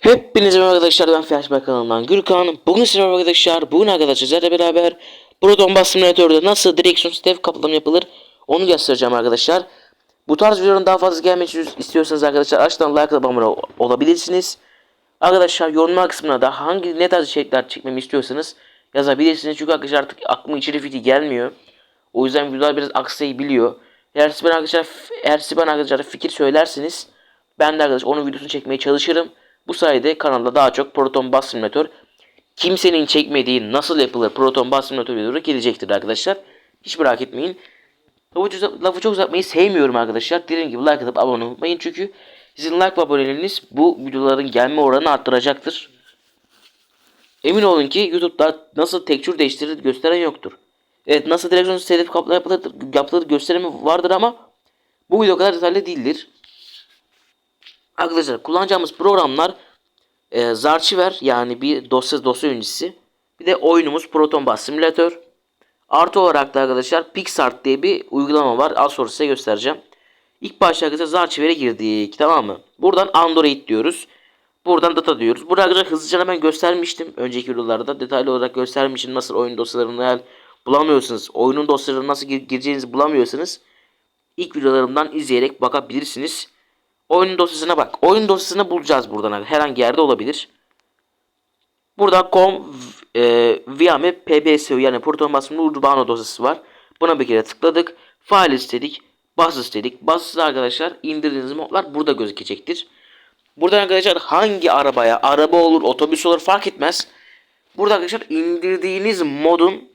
Hepinize merhaba arkadaşlar ben Flashback kanalından Gürkan. Bugün size merhaba arkadaşlar. Bugün arkadaşlar sizlerle beraber Proton Bus Simulator'da nasıl direksiyon step kaplama yapılır onu göstereceğim arkadaşlar. Bu tarz videoların daha fazla gelmesini istiyorsanız arkadaşlar aşağıdan like atıp abone ol- olabilirsiniz. Arkadaşlar yorumlar kısmına da hangi ne tarz içerikler çekmemi istiyorsanız yazabilirsiniz. Çünkü arkadaşlar artık aklıma içerik fikri gelmiyor. O yüzden videolar biraz aksayabiliyor. Eğer siz bana arkadaşlar, eğer siz bana arkadaşlar fikir söylerseniz ben de arkadaşlar onun videosunu çekmeye çalışırım. Bu sayede kanalda daha çok Proton Bus Simulator kimsenin çekmediği nasıl yapılır Proton Bus Simulator videoları gelecektir arkadaşlar. Hiç merak etmeyin. Lafı, çok- uzatmayı sevmiyorum arkadaşlar. Dediğim gibi like atıp abone olmayın çünkü sizin like ve aboneleriniz bu videoların gelme oranını arttıracaktır. Emin olun ki YouTube'da nasıl tekstür değiştirilir gösteren yoktur. Evet nasıl direksiyon sedef kaplama yapılır, yapılır gösterimi vardır ama bu video kadar detaylı değildir. Arkadaşlar kullanacağımız programlar e, Zarchiver yani bir dosya dosya yöneticisi. Bir de oyunumuz Proton Bus Simulator. Artı olarak da arkadaşlar PixArt diye bir uygulama var. Az sonra size göstereceğim. İlk başta arkadaşlar Zarchiver'e girdik tamam mı? Buradan Android diyoruz. Buradan data diyoruz. Burada arkadaşlar hızlıca ben göstermiştim. Önceki videolarda detaylı olarak göstermiştim. Nasıl oyun dosyalarını eğer bulamıyorsunuz. Oyunun dosyalarını nasıl gir- gireceğinizi bulamıyorsanız ilk videolarımdan izleyerek bakabilirsiniz. Oyun dosyasına bak. Oyun dosyasını bulacağız buradan. Herhangi yerde olabilir. Burada com e, viame ppsu yani Proton basımlı Urbano dosyası var. Buna bir kere tıkladık. File istedik. Bas istedik. Bas arkadaşlar indirdiğiniz modlar burada gözükecektir. Burada arkadaşlar hangi arabaya araba olur otobüs olur fark etmez. Burada arkadaşlar indirdiğiniz modun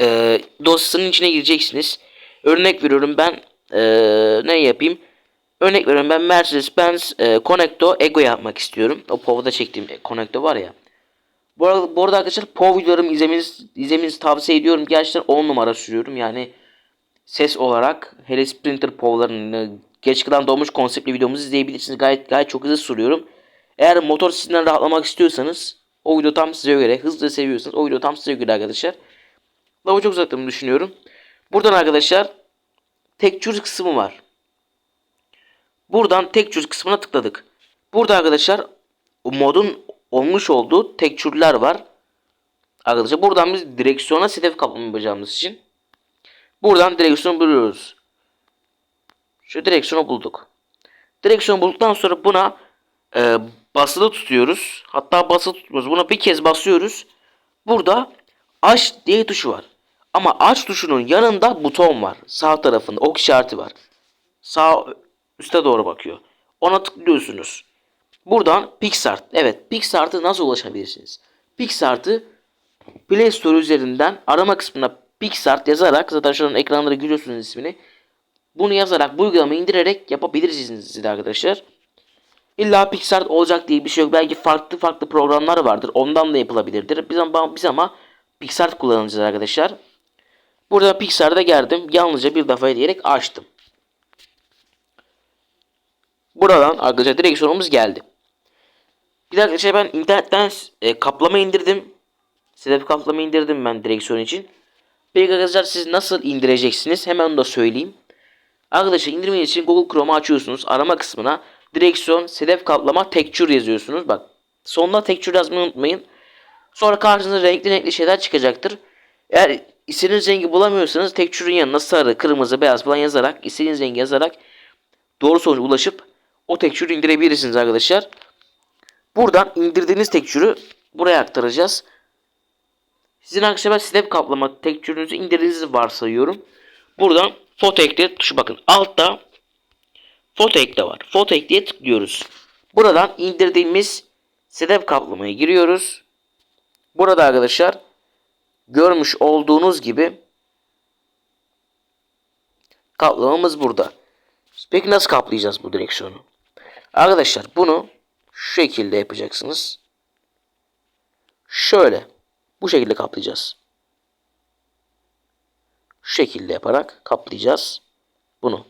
e, dosyasının içine gireceksiniz. Örnek veriyorum ben e, ne yapayım? Örnek veriyorum ben Mercedes-Benz e, Connecto Ego yapmak istiyorum. O POV'da çektiğim e, Connecto var ya. Bu arada, bu arada arkadaşlar POV videolarımı izlemenizi, izlemenizi tavsiye ediyorum. Gerçekten 10 numara sürüyorum. Yani ses olarak hele Sprinter POV'larını geç kalan doğmuş konseptli videomuzu izleyebilirsiniz. Gayet gayet çok hızlı sürüyorum. Eğer motor sesinden rahatlamak istiyorsanız o video tam size göre. Hızlı seviyorsanız o video tam size göre arkadaşlar. Lafı çok uzattığımı düşünüyorum. Buradan arkadaşlar tekçür kısmı var. Buradan tekçür kısmına tıkladık. Burada arkadaşlar modun olmuş olduğu tekçürler var. Arkadaşlar buradan biz direksiyona sedef kaplama yapacağımız için buradan direksiyonu buluyoruz. Şu direksiyonu bulduk. Direksiyonu bulduktan sonra buna e, basılı tutuyoruz. Hatta basılı tutmuyoruz. Buna bir kez basıyoruz. Burada aç diye tuşu var. Ama aç tuşunun yanında buton var. Sağ tarafında ok işareti var. Sağ üste doğru bakıyor. Ona tıklıyorsunuz. Buradan PixArt. Evet PixArt'a nasıl ulaşabilirsiniz? PixArt'ı Play Store üzerinden arama kısmına PixArt yazarak zaten şu an ekranlara görüyorsunuz ismini. Bunu yazarak bu uygulamayı indirerek yapabilirsiniz siz arkadaşlar. İlla PixArt olacak diye bir şey yok. Belki farklı farklı programlar vardır. Ondan da yapılabilirdir. Biz ama, biz ama PixArt kullanacağız arkadaşlar. Burada Pixar'da geldim. Yalnızca bir defa diyerek açtım. Buradan arkadaşlar direksiyonumuz geldi. Bir dakika şey ben internetten e, kaplama indirdim. Sedef kaplama indirdim ben direksiyon için. Peki arkadaşlar siz nasıl indireceksiniz? Hemen onu da söyleyeyim. Arkadaşlar indirmeniz için Google Chrome'u açıyorsunuz. Arama kısmına direksiyon, sedef kaplama, texture yazıyorsunuz. Bak sonuna texture yazmayı unutmayın. Sonra karşınıza renkli renkli şeyler çıkacaktır. Eğer istediğiniz rengi bulamıyorsanız texture'ın yanına sarı, kırmızı, beyaz falan yazarak istediğiniz rengi yazarak doğru sonuca ulaşıp o texture'ı indirebilirsiniz arkadaşlar. Buradan indirdiğiniz texture'ı buraya aktaracağız. Sizin arkadaşlar step kaplama texture'ünüzü indirdiğinizi varsayıyorum. Buradan foto ekle tuşu bakın. Altta foto ekle var. Foto ekleye tıklıyoruz. Buradan indirdiğimiz step kaplamaya giriyoruz. Burada arkadaşlar görmüş olduğunuz gibi kaplamamız burada. Peki nasıl kaplayacağız bu direksiyonu? Arkadaşlar bunu şu şekilde yapacaksınız. Şöyle. Bu şekilde kaplayacağız. Şu şekilde yaparak kaplayacağız. Bunu.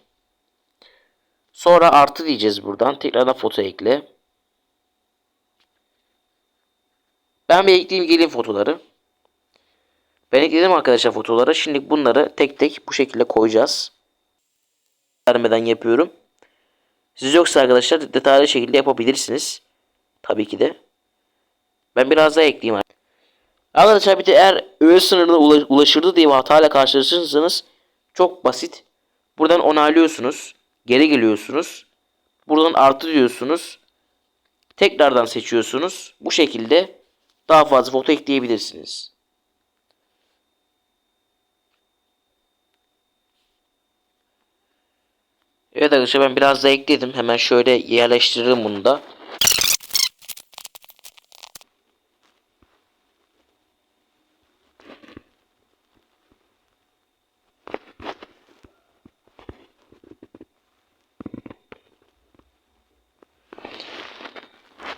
Sonra artı diyeceğiz buradan. Tekrardan foto ekle. Ben bir ekleyeyim geleyim fotoları. Ben ekledim arkadaşlar fotoları. Şimdi bunları tek tek bu şekilde koyacağız. Vermeden yapıyorum. Siz yoksa arkadaşlar detaylı şekilde yapabilirsiniz. Tabii ki de. Ben biraz daha ekleyeyim. Arkadaşlar bir de eğer öğe sınırına ula- ulaşırdı diye bir hatayla karşılaşırsanız çok basit. Buradan onaylıyorsunuz. Geri geliyorsunuz. Buradan artı diyorsunuz. Tekrardan seçiyorsunuz. Bu şekilde daha fazla foto ekleyebilirsiniz. Evet arkadaşlar ben biraz da ekledim. Hemen şöyle yerleştiririm bunu da.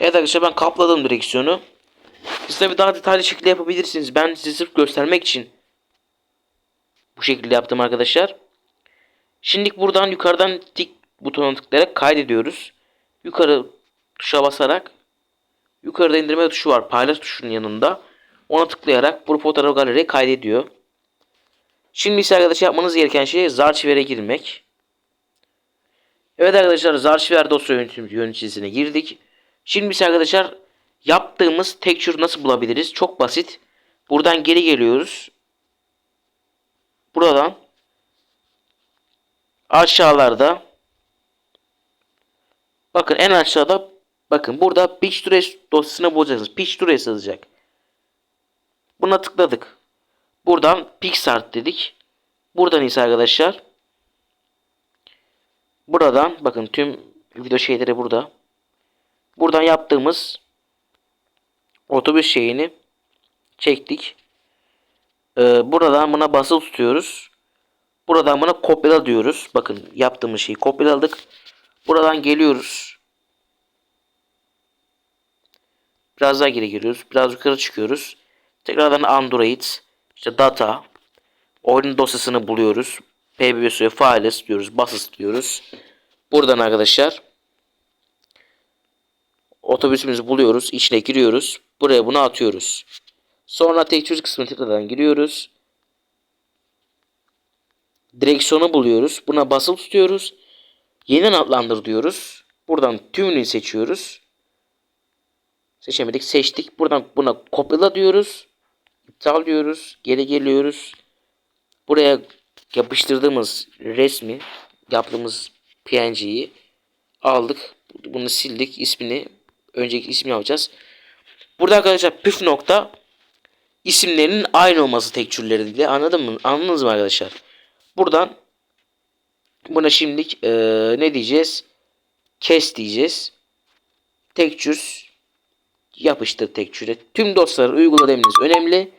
Evet arkadaşlar ben kapladım direksiyonu. Siz tabi daha detaylı şekilde yapabilirsiniz. Ben size sırf göstermek için bu şekilde yaptım arkadaşlar. Şimdi buradan yukarıdan tik butonuna tıklayarak kaydediyoruz. Yukarı tuşa basarak yukarıda indirme tuşu var. Paylaş tuşunun yanında. Ona tıklayarak bu fotoğraf galeriye kaydediyor. Şimdi ise arkadaşlar yapmanız gereken şey Zarchiver'e girmek. Evet arkadaşlar Zarchiver dosya yöneticisine girdik. Şimdi ise arkadaşlar yaptığımız texture nasıl bulabiliriz? Çok basit. Buradan geri geliyoruz. Buradan aşağılarda bakın en aşağıda bakın burada Pictures dosyasını bulacaksınız. Pictures yazacak. Buna tıkladık. Buradan PixArt dedik. Buradan ise arkadaşlar buradan bakın tüm video şeyleri burada. Buradan yaptığımız otobüs şeyini çektik. Ee, buradan buna basılı tutuyoruz. Buradan buna kopyala diyoruz. Bakın yaptığımız şeyi kopyaladık. Buradan geliyoruz. Biraz daha geri geliyoruz. Biraz yukarı çıkıyoruz. Tekrardan Android, işte data, oyun dosyasını buluyoruz. PBS'ye files diyoruz, basis diyoruz. Buradan arkadaşlar otobüsümüzü buluyoruz, içine giriyoruz. Buraya bunu atıyoruz. Sonra textures kısmına tekrardan giriyoruz. Direksiyonu buluyoruz. Buna basılı tutuyoruz. Yeniden adlandır diyoruz. Buradan tümünü seçiyoruz. Seçemedik. Seçtik. Buradan buna kopyala diyoruz. İptal diyoruz. Geri geliyoruz. Buraya yapıştırdığımız resmi yaptığımız PNG'yi aldık. Bunu sildik. ismini önceki ismi yapacağız. Burada arkadaşlar püf nokta isimlerinin aynı olması tekstürleriyle anladın mı? Anladınız mı arkadaşlar? Buradan buna şimdilik eee, ne diyeceğiz? Kes diyeceğiz. Tekstür yapıştır tekstüre. Tüm dosyaları uygula önemli.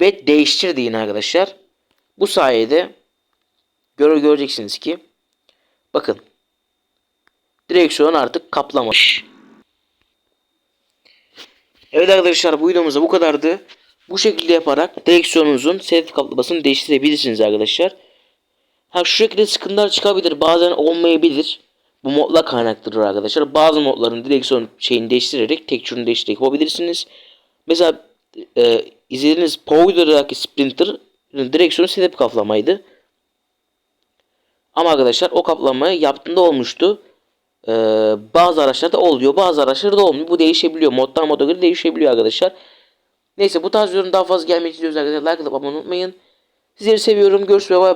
Ve değiştir deyin arkadaşlar. Bu sayede göre göreceksiniz ki bakın direksiyon artık kaplamış. Evet arkadaşlar bu videomuzda bu kadardı. Bu şekilde yaparak direksiyonunuzun set kaplamasını değiştirebilirsiniz arkadaşlar. Ha şu şekilde sıkıntılar çıkabilir. Bazen olmayabilir. Bu modla kaynaklıdır arkadaşlar. Bazı modların direksiyon şeyini değiştirerek tekstürünü değiştirerek yapabilirsiniz. Mesela e, izlediğiniz Powder'daki Sprinter direksiyonu setup kaplamaydı. Ama arkadaşlar o kaplamayı yaptığında olmuştu. Ee, bazı araçlarda oluyor. Bazı araçlarda olmuyor. Bu değişebiliyor. Moddan moda göre değişebiliyor arkadaşlar. Neyse bu tarz yorum daha fazla gelmek istiyorsanız arkadaşlar like atıp abone olmayı unutmayın. Sizleri seviyorum. Görüşürüz. Bye.